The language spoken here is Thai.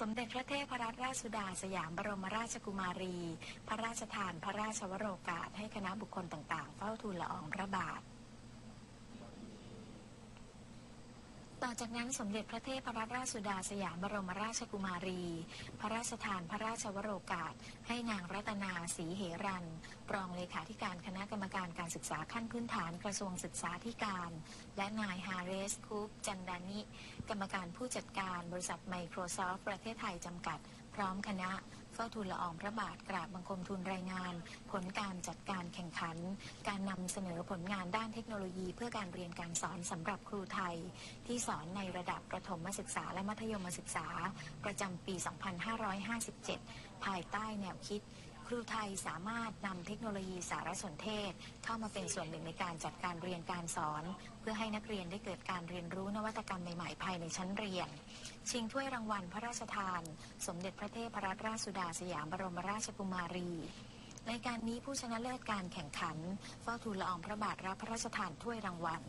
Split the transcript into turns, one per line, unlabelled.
สมเด็จพระเทพรัตนราชสุดาสยามบรมราชกุมารี พระราชทานพระราชวโรกาสให้คณะบุคคลต่างๆ เฝ้าทูลละอองพระบาท ต่อจากนั้นสมเด็จพระเทพรัตนราชสุดาสยามบรมราชกุมารี พระราชทานพระราชวโรกาสให้ ศรีเหรันรองเลขาธิการคณะกรรมการการศึกษาขั้นพื้นฐานกระทรวงศึกษาธิการ และนายฮาร์เรสคูปจันดานิ กรรมการผู้จัดการบริษัท Microsoft ประเทศไทยจำกัด พร้อมคณะเฝ้าทูลละอองพระบาทกราบบังคมทูลรายงาน ผลการจัดการแข่งขัน การนำเสนอผลงานด้านเทคโนโลยีเพื่อการเรียนการสอนสำหรับครูไทย ที่สอนในระดับประถมศึกษาและมัธยมศึกษา ประจำปี 2557 ภายใต้แนวคิด ครูไทยสามารถนำเทคโนโลยีสารสนเทศ เข้ามาเป็นส่วนหนึ่งในการจัดการเรียนการสอน เพื่อให้นักเรียนได้เกิดการเรียนรู้นวัตกรรมใหม่ๆ ภายในชั้นเรียน ชิงถ้วยรางวัลพระราชทาน สมเด็จพระเทพรัตนราชสุดาสยามบรมราชกุมารีในการนี้ผู้ชนะเลิศการแข่งขันเฝ้าทูลละอองพระบาทรับพระราชทานถ้วยรางวัล